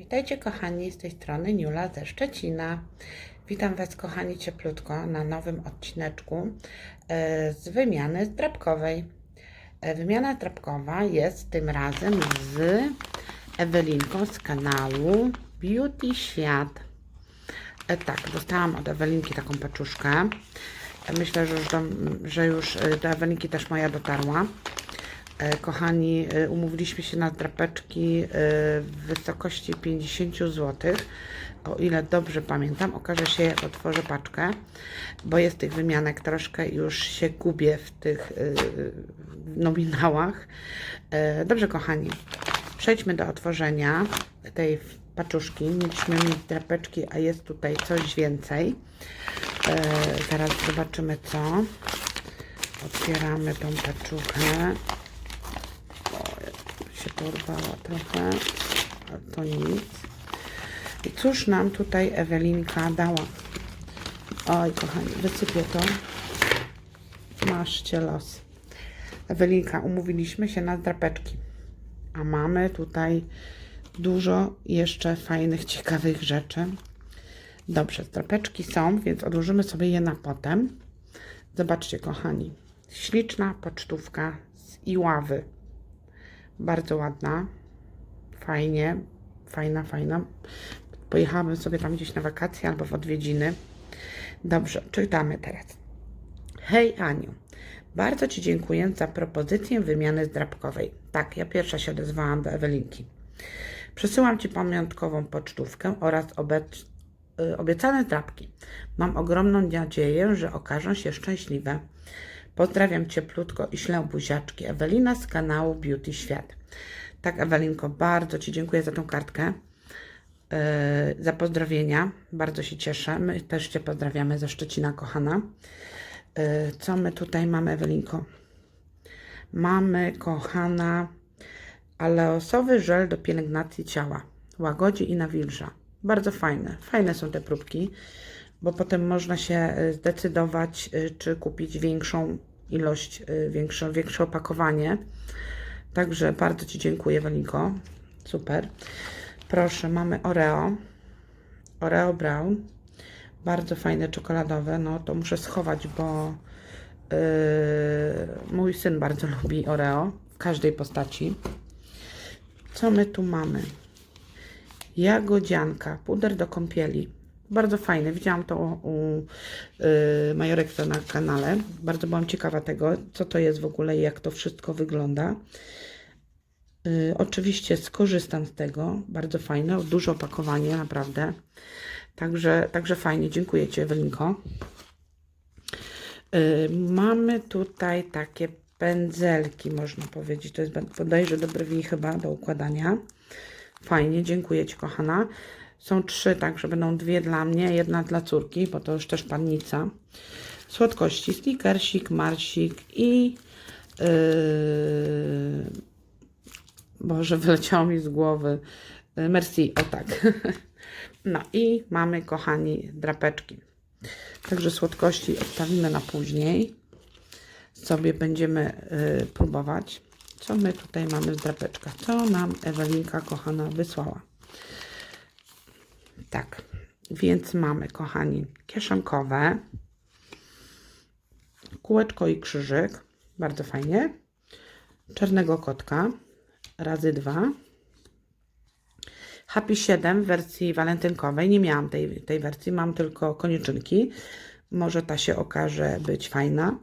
Witajcie kochani, z tej strony Niula ze Szczecina. Witam Was kochani cieplutko na nowym odcineczku e, z wymiany zdrabkowej. E, Wymiana zdrabkowa jest tym razem z Ewelinką z kanału Beauty Świat. E, Tak, dostałam od Ewelinki taką paczuszkę. Myślę, że już do, że już do Ewelinki też moja dotarła. E, Kochani, e, umówiliśmy się na drapeczki e, w wysokości 50 zł. O ile dobrze pamiętam, okaże się jak otworzę paczkę, bo jest tych wymianek troszkę, już się gubię w tych nominałach. Dobrze, kochani, przejdźmy do otworzenia tej paczuszki. Mieliśmy mieć drapeczki, a jest tutaj coś więcej. Zaraz zobaczymy co. Otwieramy tą paczuchę się porwała trochę, ale to nic. I cóż nam tutaj Ewelinka dała? Oj, kochani, wysypię to. Maszcie los. Ewelinka, umówiliśmy się na drapeczki. A mamy tutaj dużo jeszcze fajnych, ciekawych rzeczy. Dobrze, drapeczki są, więc odłożymy sobie je na potem. Zobaczcie, kochani. Śliczna pocztówka z Iławy. Bardzo ładna. Fajnie. Fajna, fajna. Pojechałabym sobie tam gdzieś na wakacje albo w odwiedziny. Dobrze, czytamy teraz. Hej Aniu, bardzo Ci dziękuję za propozycję wymiany zdrabkowej. Tak, ja pierwsza się odezwałam do Ewelinki. Przesyłam Ci pamiątkową pocztówkę oraz obec, y, obiecane zdrabki. Mam ogromną nadzieję, że okażą się szczęśliwe. Pozdrawiam cieplutko i ślę buziaczki. Ewelina z kanału Beauty Świat. Tak, Ewelinko, bardzo Ci dziękuję za tą kartkę, yy, za pozdrowienia. Bardzo się cieszę. My też Cię pozdrawiamy ze Szczecina, kochana. Yy, co my tutaj mamy, Ewelinko? Mamy, kochana, aleosowy żel do pielęgnacji ciała. Łagodzi i nawilża. Bardzo fajne. Fajne są te próbki, bo potem można się y, zdecydować, czy kupić większą ilość, y, większe, większe opakowanie. Także bardzo Ci dziękuję, Welinko. Super. Proszę, mamy Oreo. Oreo Brown. Bardzo fajne, czekoladowe. No to muszę schować, bo yy, mój syn bardzo lubi Oreo w każdej postaci. Co my tu mamy? Jagodzianka, puder do kąpieli. Bardzo fajne. Widziałam to u y, Majorek na kanale. Bardzo byłam ciekawa tego, co to jest w ogóle i jak to wszystko wygląda. Y, oczywiście skorzystam z tego. Bardzo fajne. Duże opakowanie, naprawdę. Także, także fajnie. Dziękuję Ci, Ewelinko. Y, mamy tutaj takie pędzelki, można powiedzieć. To jest bodajże do brwi chyba, do układania. Fajnie, dziękuję Ci, kochana. Są trzy, także będą dwie dla mnie, jedna dla córki, bo to już też pannica. Słodkości, snickersik, marsik i yy, Boże, wyleciało mi z głowy. Merci, o tak. No i mamy, kochani, drapeczki. Także słodkości odstawimy na później. Sobie będziemy yy, próbować. Co my tutaj mamy w drapeczkach? Co nam Ewelinka, kochana, wysłała? Tak, więc mamy, kochani, kieszonkowe, kółeczko i krzyżyk, bardzo fajnie, czarnego kotka, razy dwa, Happy 7 w wersji walentynkowej, nie miałam tej, tej wersji, mam tylko koniczynki, może ta się okaże być fajna,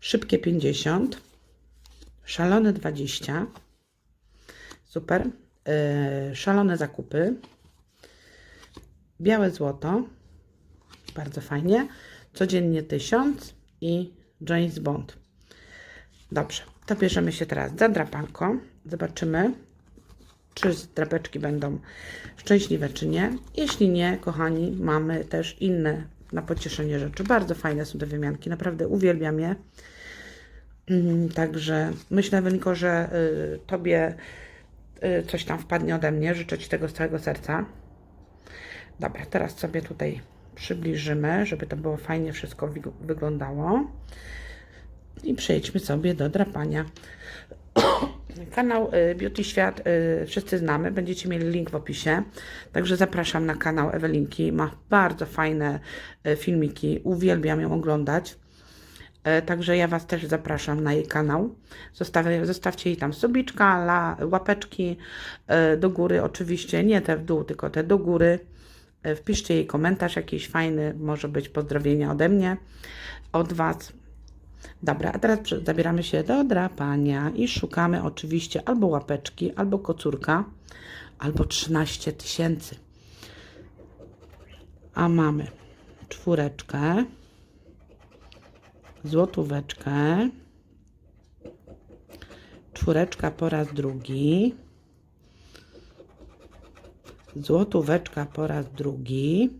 szybkie 50, szalone 20, super, yy, szalone zakupy, Białe złoto. Bardzo fajnie. Codziennie 1000 i James Bond. Dobrze, to bierzemy się teraz za drapanką. Zobaczymy, czy drapeczki będą szczęśliwe, czy nie. Jeśli nie, kochani, mamy też inne na pocieszenie rzeczy. Bardzo fajne są te wymianki, naprawdę uwielbiam je. Mm, Także myślę, Ewelinko, że y, Tobie y, coś tam wpadnie ode mnie. Życzę Ci tego z całego serca. Dobra, teraz sobie tutaj przybliżymy, żeby to było fajnie wszystko wyg- wyglądało. I przejdźmy sobie do drapania. Kanał y, Beauty Świat y, wszyscy znamy, będziecie mieli link w opisie. Także zapraszam na kanał Ewelinki. Ma bardzo fajne y, filmiki, uwielbiam ją oglądać. Także ja Was też zapraszam na jej kanał. Zostawię, zostawcie jej tam subiczka, la, łapeczki do góry, oczywiście nie te w dół, tylko te do góry. E, Wpiszcie jej komentarz jakiś fajny, może być pozdrowienia ode mnie, od Was. Dobra, a teraz zabieramy się do drapania i szukamy oczywiście albo łapeczki, albo kocurka, albo 13 tysięcy. A mamy czwóreczkę, złotóweczkę, czwóreczka po raz drugi, złotóweczka po raz drugi.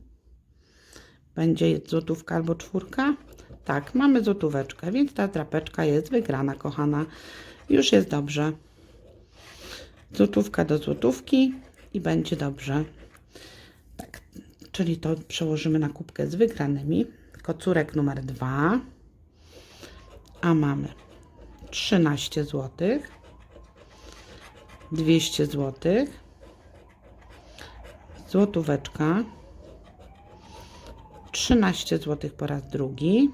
Będzie złotówka albo czwórka? Tak, mamy złotóweczkę, więc ta drapeczka jest wygrana, kochana. Już jest dobrze. Złotówka do złotówki i będzie dobrze. Tak, czyli to przełożymy na kubkę z wygranymi. Kocurek numer dwa. A mamy 13 zł, 200 zł, złotóweczka, 13 zł po raz drugi,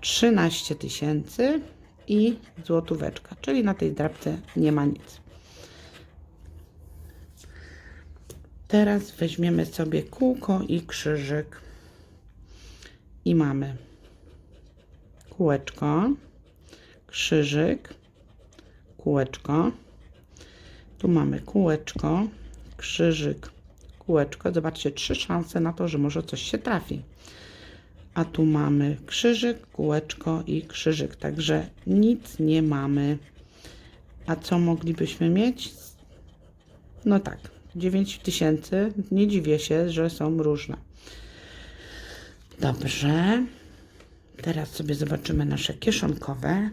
13 tysięcy i złotóweczka, czyli na tej drapce nie ma nic. Teraz weźmiemy sobie kółko i krzyżyk. I mamy kółeczko, krzyżyk, kółeczko. Tu mamy kółeczko, krzyżyk, kółeczko. Zobaczcie, trzy szanse na to, że może coś się trafi. A tu mamy krzyżyk, kółeczko i krzyżyk. Także nic nie mamy. A co moglibyśmy mieć? No tak, 9 tysięcy. Nie dziwię się, że są różne. Dobrze. Teraz sobie zobaczymy nasze kieszonkowe.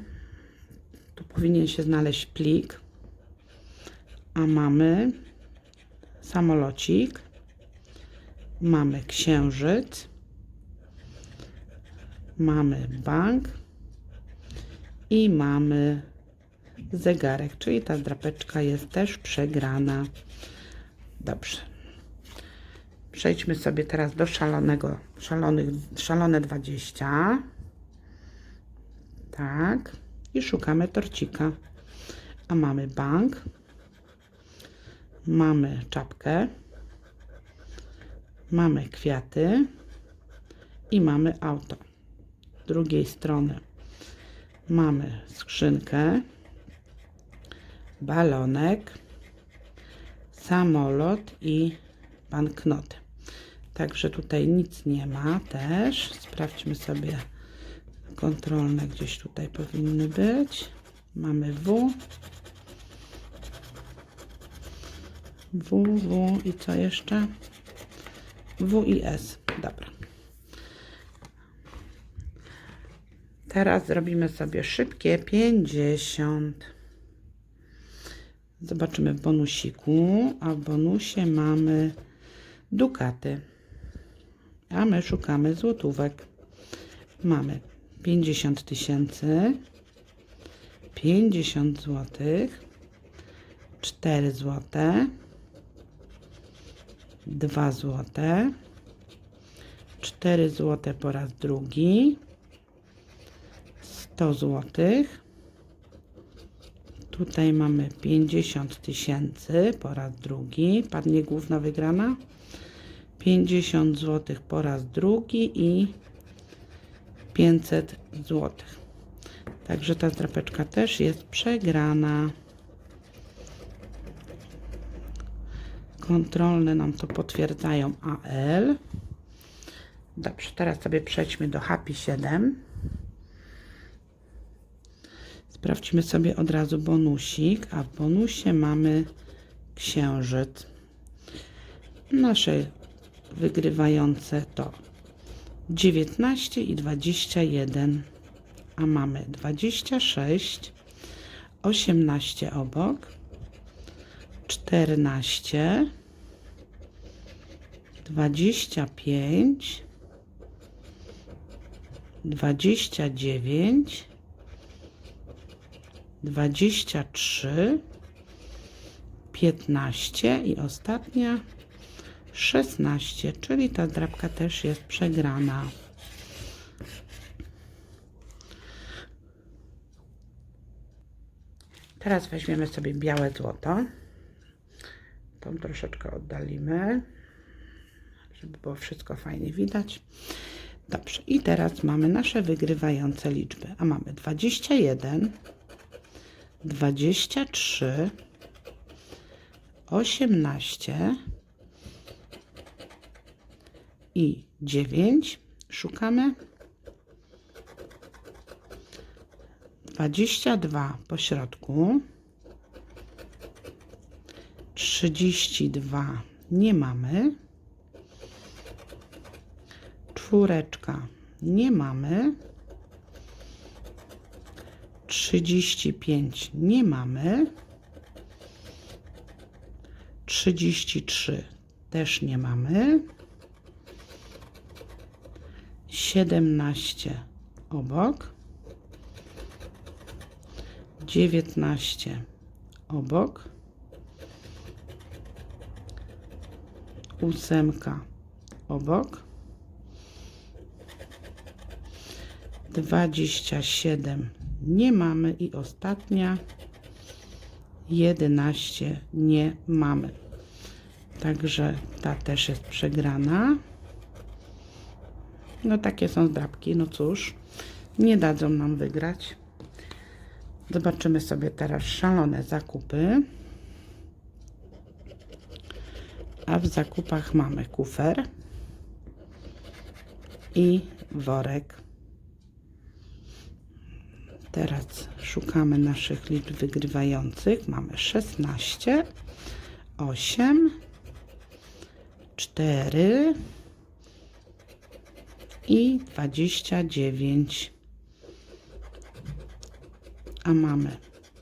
Tu powinien się znaleźć plik. A mamy samolocik. Mamy księżyc. Mamy bank. I mamy zegarek, czyli ta drapeczka jest też przegrana. Dobrze. Przejdźmy sobie teraz do szalonego, szalonych, szalone 20. Tak. I szukamy torcika. A mamy bank. Mamy czapkę. Mamy kwiaty. I mamy auto. Z drugiej strony mamy skrzynkę. Balonek. Samolot i banknoty. Także tutaj nic nie ma też. Sprawdźmy sobie kontrolne gdzieś tutaj powinny być. Mamy W. W, W i co jeszcze? W i S. Dobra. Teraz zrobimy sobie szybkie 50. Zobaczymy w bonusiku, a w bonusie mamy dukaty. A my szukamy złotówek. Mamy 50 tysięcy, 50 złotych, 4 złote, 2 złote, 4 złote po raz drugi, 100 złotych. Tutaj mamy 50 tysięcy po raz drugi. Padnie główna wygrana. 50 zł po raz drugi i 500 zł. Także ta drapeczka też jest przegrana. Kontrolne nam to potwierdzają AL. Dobrze, teraz sobie przejdźmy do Happy 7. Sprawdźmy sobie od razu bonusik, a w bonusie mamy księżyc. Nasze wygrywające to 19 i 21, a mamy 26, 18 obok, 14, 25, 29, 23, 15 i ostatnia 16, czyli ta drapka też jest przegrana. Teraz weźmiemy sobie białe złoto. Tą troszeczkę oddalimy, żeby było wszystko fajnie widać. Dobrze, i teraz mamy nasze wygrywające liczby. A mamy 21, 23, 18 i 9. Szukamy 22 po środku. 32 nie mamy. Czwóreczka nie mamy. 35 nie mamy. 33 też nie mamy. 17 obok. 19 obok. Ósemka obok. 27 nie mamy i ostatnia 11 nie mamy. Także ta też jest przegrana. No takie są zdrabki, no cóż, nie dadzą nam wygrać. Zobaczymy sobie teraz szalone zakupy. A w zakupach mamy kufer i worek. Teraz szukamy naszych liczb wygrywających. Mamy 16, 8, 4 i 29. A mamy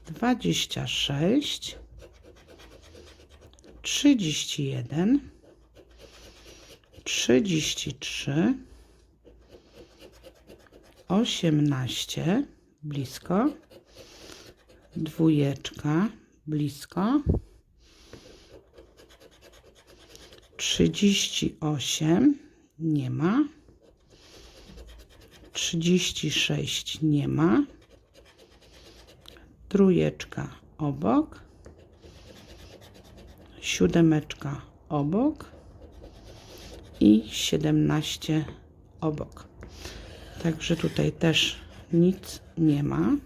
26, 31, 33, 18, blisko, dwójeczka, blisko, 38, nie ma, 36, nie ma, trójeczka obok, siódemeczka obok i 17 obok. Także tutaj też nic nie ma.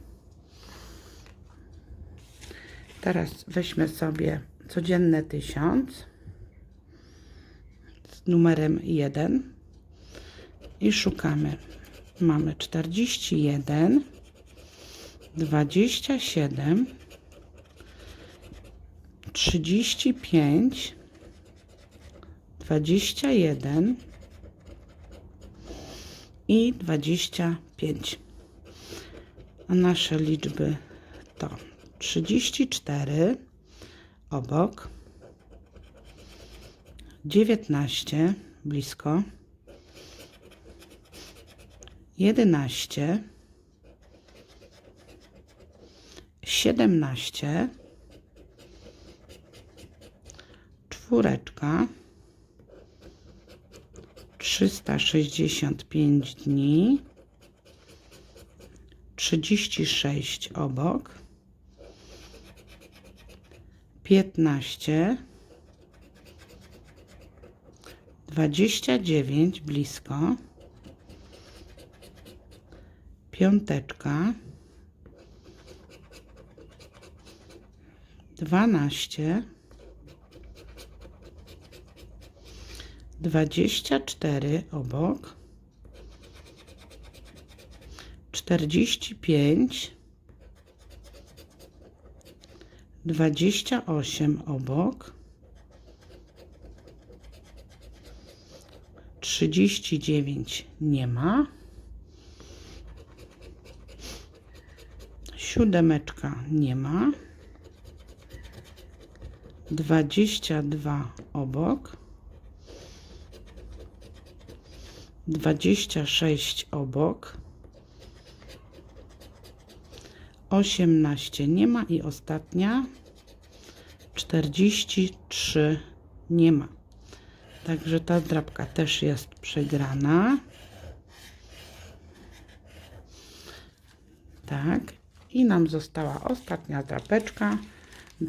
Teraz weźmy sobie codzienne 1000 z numerem 1 i szukamy. Mamy 41, 27, 35, 21 i 25. A nasze liczby to 34 obok, 19 blisko, 11, 17, czwóreczka, 365 dni, 36 obok, 15, 29 blisko, piąteczka, 12, 24 obok, 45, 28 obok, 39 nie ma, siódemeczka nie ma, 22 obok, 26 obok, 18 nie ma i ostatnia 43 nie ma. Także ta drapka też jest przegrana. Tak. I nam została ostatnia drapeczka.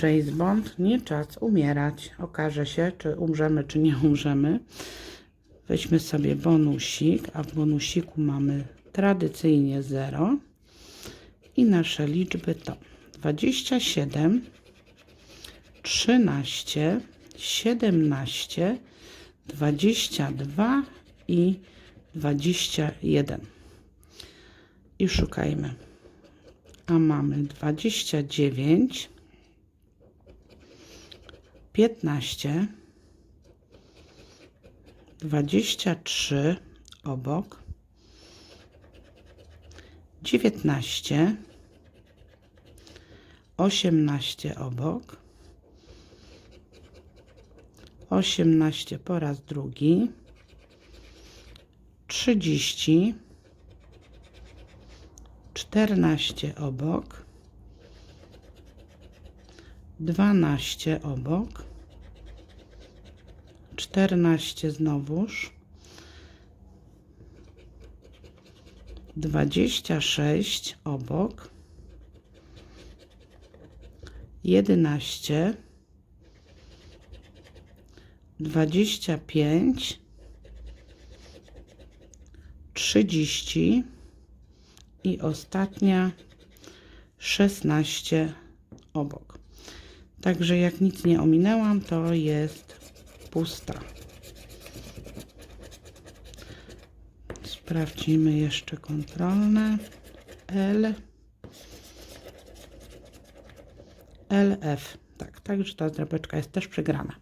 James Bond, nie czas umierać. Okaże się, czy umrzemy, czy nie umrzemy. Weźmy sobie bonusik, a w bonusiku mamy tradycyjnie 0. I nasze liczby to 27, 13, 17, 22 i 21. I szukajmy. A mamy 29, 15, 23 obok, 19, 18 obok, 18 po raz drugi, 30, 14 obok, 12 obok, 14 znowuż, 26 obok, 11, 25, 30 i ostatnia 16 obok. Także jak nic nie ominęłam, to jest pusta. Sprawdzimy jeszcze kontrolne. L. LF. Tak, także ta drapeczka jest też przegrana.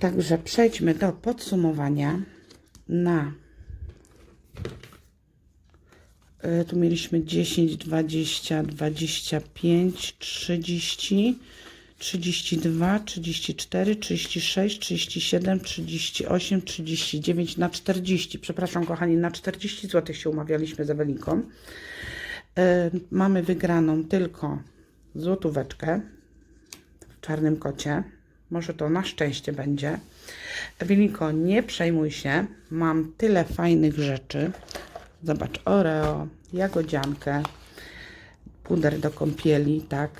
Także przejdźmy do podsumowania na y, tu mieliśmy 10, 20, 25, 30, 32, 34, 36, 37, 38, 39 na 40. Przepraszam, kochani, na 40 zł się umawialiśmy z Ewelinką. Y, Mamy wygraną tylko złotóweczkę w czarnym kocie. Może to na szczęście będzie. Ewelinko, nie przejmuj się. Mam tyle fajnych rzeczy. Zobacz, Oreo, jagodziankę, puder do kąpieli, tak,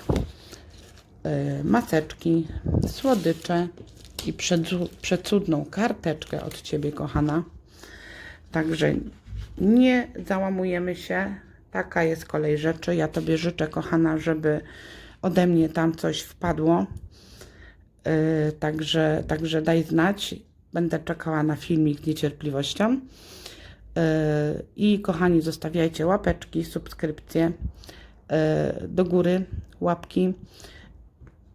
maseczki, słodycze i przecudną karteczkę od Ciebie, kochana. Także nie załamujemy się. Taka jest kolej rzeczy. Ja Tobie życzę, kochana, żeby ode mnie tam coś wpadło. Yy, także, także daj znać. Będę czekała na filmik z niecierpliwością. Yy, I kochani, zostawiajcie łapeczki, subskrypcje do góry, łapki,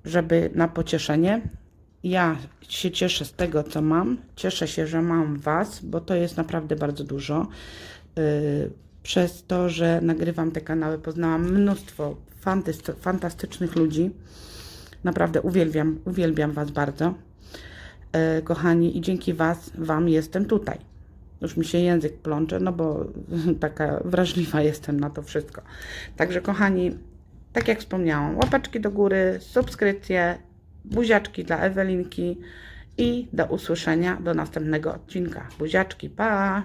żeby na pocieszenie. Ja się cieszę z tego, co mam. Cieszę się, że mam Was, bo to jest naprawdę bardzo dużo. Yy, Przez to, że nagrywam te kanały, poznałam mnóstwo fantastycznych ludzi. Naprawdę uwielbiam, uwielbiam Was bardzo. E, kochani, i dzięki Was, Wam jestem tutaj. Już mi się język plącze, no bo taka wrażliwa jestem na to wszystko. Także, kochani, tak jak wspomniałam, łapeczki do góry, subskrypcje, buziaczki dla Ewelinki i do usłyszenia do następnego odcinka. Buziaczki, pa!